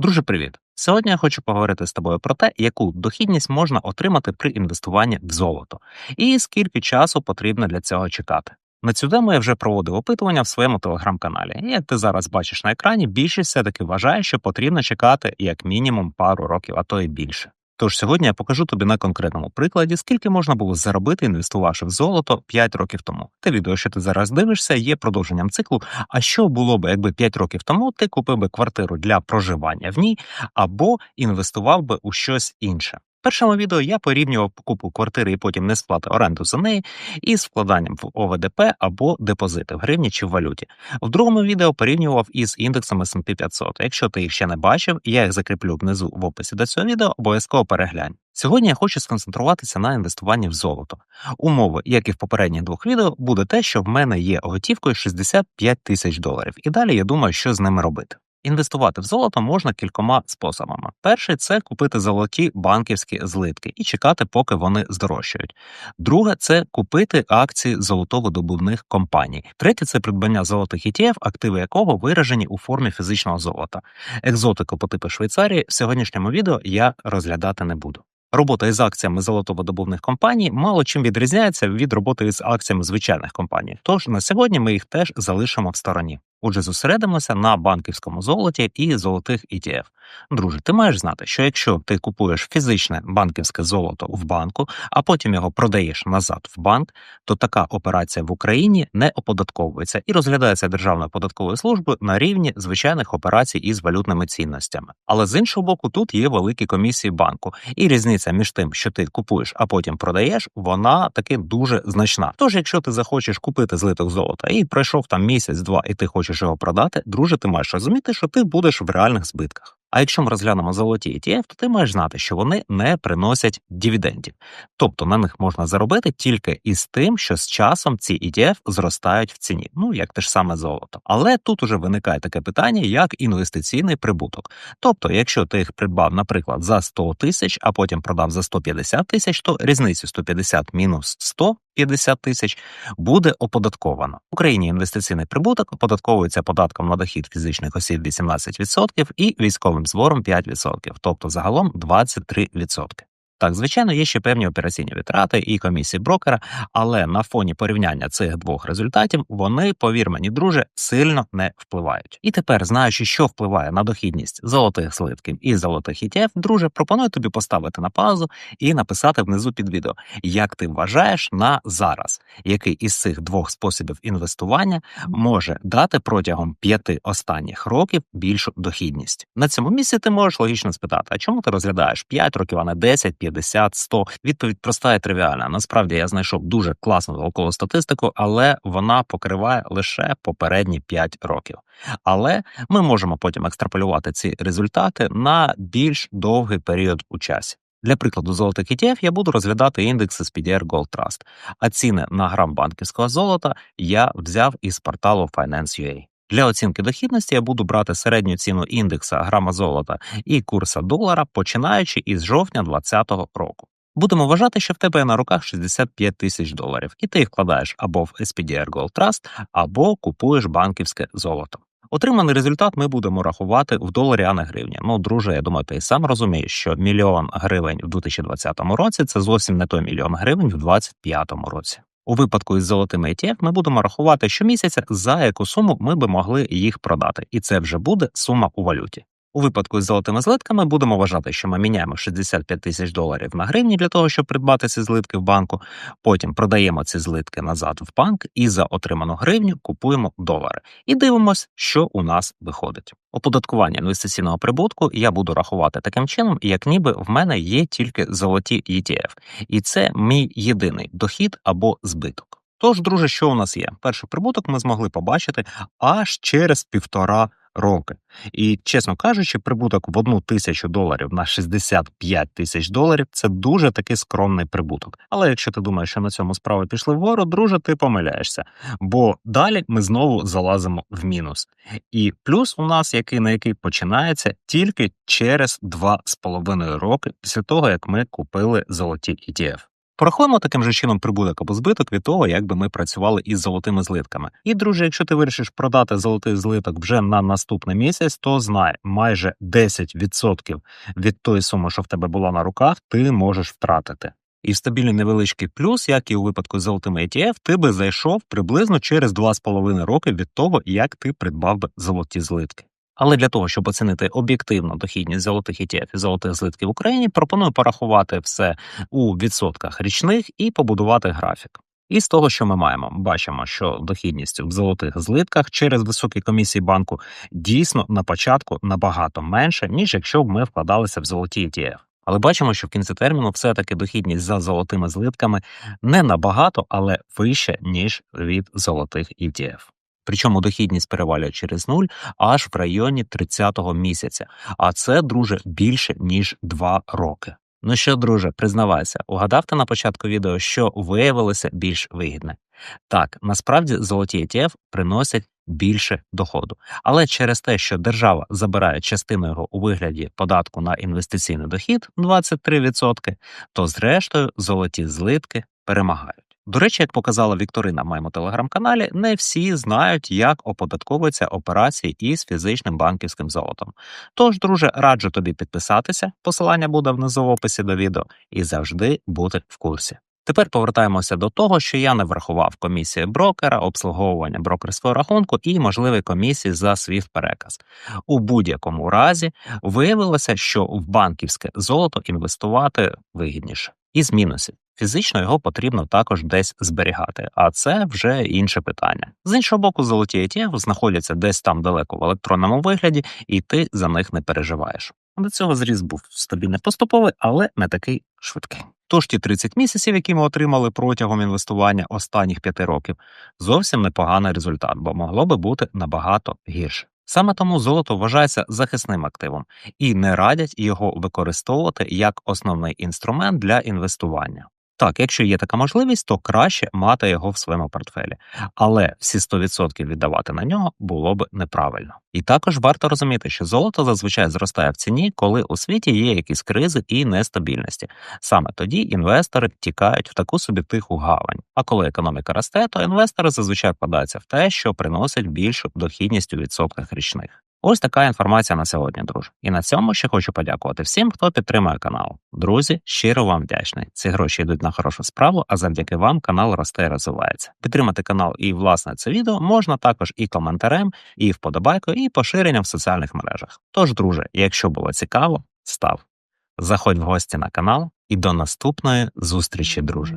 Друже, привіт! Сьогодні я хочу поговорити з тобою про те, яку дохідність можна отримати при інвестуванні в золото, і скільки часу потрібно для цього чекати. На цю тему я вже проводив опитування в своєму телеграм-каналі. І як ти зараз бачиш на екрані, більшість все таки вважає, що потрібно чекати як мінімум пару років, а то і більше. Тож сьогодні я покажу тобі на конкретному прикладі, скільки можна було заробити, інвестувавши в золото 5 років тому. Те відео, що ти зараз дивишся, є продовженням циклу. А що було би, якби 5 років тому ти купив би квартиру для проживання в ній або інвестував би у щось інше? Першому відео я порівнював покупку квартири і потім не сплати оренду за неї із вкладанням в ОВДП або депозити в гривні чи в валюті. В другому відео порівнював із індексом S&P 500. Якщо ти їх ще не бачив, я їх закріплю внизу в описі до цього відео, обов'язково переглянь. Сьогодні я хочу сконцентруватися на інвестуванні в золото. Умови, як і в попередніх двох відео, буде те, що в мене є готівкою 65 тисяч доларів, і далі я думаю, що з ними робити. Інвестувати в золото можна кількома способами. Перший це купити золоті банківські злитки і чекати, поки вони здорожчають. Друге це купити акції золотовидобувних компаній. Третє це придбання золотих ETF, активи якого виражені у формі фізичного золота. Екзотику по типу Швейцарії в сьогоднішньому відео я розглядати не буду. Робота із акціями золотоводобувних компаній мало чим відрізняється від роботи із акціями звичайних компаній. Тож на сьогодні ми їх теж залишимо в стороні. Отже, зосередимося на банківському золоті і золотих ETF. Друже, ти маєш знати, що якщо ти купуєш фізичне банківське золото в банку, а потім його продаєш назад в банк, то така операція в Україні не оподатковується і розглядається Державною податковою службою на рівні звичайних операцій із валютними цінностями. Але з іншого боку, тут є великі комісії банку, і різниця між тим, що ти купуєш, а потім продаєш, вона таки дуже значна. Тож, якщо ти захочеш купити злиток золота і пройшов там місяць-два, і ти хочеш його продати, друже, ти маєш розуміти, що ти будеш в реальних збитках. А якщо ми розглянемо золоті ETF, то ти маєш знати, що вони не приносять дивідендів. Тобто на них можна заробити тільки із тим, що з часом ці ETF зростають в ціні, ну як те ж саме золото. Але тут уже виникає таке питання, як інвестиційний прибуток. Тобто, якщо ти їх придбав, наприклад, за 100 тисяч, а потім продав за 150 тисяч, то різницю 150 мінус 100 50 тисяч буде оподатковано. В Україні інвестиційний прибуток оподатковується податком на дохід фізичних осіб 18% і військовим збором 5%, тобто загалом 23%. Так, звичайно, є ще певні операційні витрати і комісії брокера, але на фоні порівняння цих двох результатів вони, повір мені, друже, сильно не впливають. І тепер, знаючи, що впливає на дохідність золотих слитків і золотих ETF, друже, пропоную тобі поставити на паузу і написати внизу під відео, як ти вважаєш на зараз, який із цих двох способів інвестування може дати протягом п'яти останніх років більшу дохідність. На цьому місці ти можеш логічно спитати, а чому ти розглядаєш 5 років, а не 10, 5, 50, 100. Відповідь проста і тривіальна. Насправді я знайшов дуже класну наукову статистику, але вона покриває лише попередні 5 років. Але ми можемо потім екстраполювати ці результати на більш довгий період у часі. Для прикладу золотих ETF я буду розглядати індекс SPDR Gold Trust, а ціни на грам банківського золота я взяв із порталу Finance.ua. Для оцінки дохідності я буду брати середню ціну індекса грама золота і курса долара, починаючи із жовтня 2020 року. Будемо вважати, що в тебе на руках 65 тисяч доларів, і ти їх вкладаєш або в SPDR Gold Trust, або купуєш банківське золото. Отриманий результат ми будемо рахувати в доларі, а не гривні. Ну, друже, я думаю, ти сам розумієш, що мільйон гривень в 2020 році це зовсім не той мільйон гривень в 2025 році. У випадку із золотими ETF ми будемо рахувати щомісяця, за яку суму ми би могли їх продати, і це вже буде сума у валюті. У випадку з золотими злитками будемо вважати, що ми міняємо 65 тисяч доларів на гривні для того, щоб придбати ці злитки в банку. Потім продаємо ці злитки назад в банк і за отриману гривню купуємо долари. І дивимося, що у нас виходить. Оподаткування інвестиційного прибутку я буду рахувати таким чином, як ніби в мене є тільки золоті ETF. і це мій єдиний дохід або збиток. Тож, друже, що у нас є? Перший прибуток ми змогли побачити аж через півтора роки. І, чесно кажучи, прибуток в одну тисячу доларів на 65 тисяч доларів це дуже такий скромний прибуток. Але якщо ти думаєш, що на цьому справи пішли вгору, друже, ти помиляєшся. Бо далі ми знову залазимо в мінус. І плюс у нас, який на який починається тільки через 2,5 роки після того, як ми купили золоті ETF. Порахуємо таким же чином прибуток або збиток від того, як би ми працювали із золотими злитками. І, друже, якщо ти вирішиш продати золотий злиток вже на наступний місяць, то знай, майже 10% від тої суми, що в тебе була на руках, ти можеш втратити. І в стабільний невеличкий плюс, як і у випадку з золотими ETF, ти би зайшов приблизно через 2,5 роки від того, як ти придбав би золоті злитки. Але для того, щоб оцінити об'єктивно дохідність золотих ETF і золотих злитків в Україні, пропоную порахувати все у відсотках річних і побудувати графік. І з того, що ми маємо, бачимо, що дохідність в золотих злитках через високі комісії банку дійсно на початку набагато менше, ніж якщо б ми вкладалися в золоті ETF. Але бачимо, що в кінці терміну все-таки дохідність за золотими злитками не набагато, але вища, ніж від золотих ETF. Причому дохідність перевалює через нуль аж в районі 30-го місяця. А це, друже, більше ніж 2 роки. Ну що, друже, признавайся, угадав ти на початку відео, що виявилося більш вигідне. Так, насправді золоті ETF приносять більше доходу, але через те, що держава забирає частину його у вигляді податку на інвестиційний дохід 23%, то зрештою золоті злитки перемагають. До речі, як показала Вікторина в моєму телеграм-каналі, не всі знають, як оподатковуються операції із фізичним банківським золотом. Тож, друже, раджу тобі підписатися, посилання буде внизу в описі до відео, і завжди бути в курсі. Тепер повертаємося до того, що я не врахував комісії брокера, обслуговування брокерського рахунку і можливі комісії за свій переказ. У будь-якому разі виявилося, що в банківське золото інвестувати вигідніше. Із мінусів. Фізично його потрібно також десь зберігати, а це вже інше питання. З іншого боку, золоті ETF знаходяться десь там далеко в електронному вигляді, і ти за них не переживаєш. До цього зріз був стабільно поступовий, але не такий швидкий. Тож ті 30 місяців, які ми отримали протягом інвестування останніх 5 років, зовсім непоганий результат, бо могло би бути набагато гірше. Саме тому золото вважається захисним активом і не радять його використовувати як основний інструмент для інвестування. Так, якщо є така можливість, то краще мати його в своєму портфелі, але всі 100% віддавати на нього було б неправильно. І також варто розуміти, що золото зазвичай зростає в ціні, коли у світі є якісь кризи і нестабільності. Саме тоді інвестори тікають в таку собі тиху гавань. А коли економіка росте, то інвестори зазвичай вкладаються в те, що приносить більшу дохідність у відсотках річних. Ось така інформація на сьогодні, друже. І на цьому ще хочу подякувати всім, хто підтримує канал. Друзі, щиро вам вдячний. Ці гроші йдуть на хорошу справу, а завдяки вам канал росте і розвивається. Підтримати канал і власне це відео можна також і коментарем, і вподобайкою, і поширенням в соціальних мережах. Тож, друже, якщо було цікаво, став. Заходь в гості на канал і до наступної зустрічі, друже.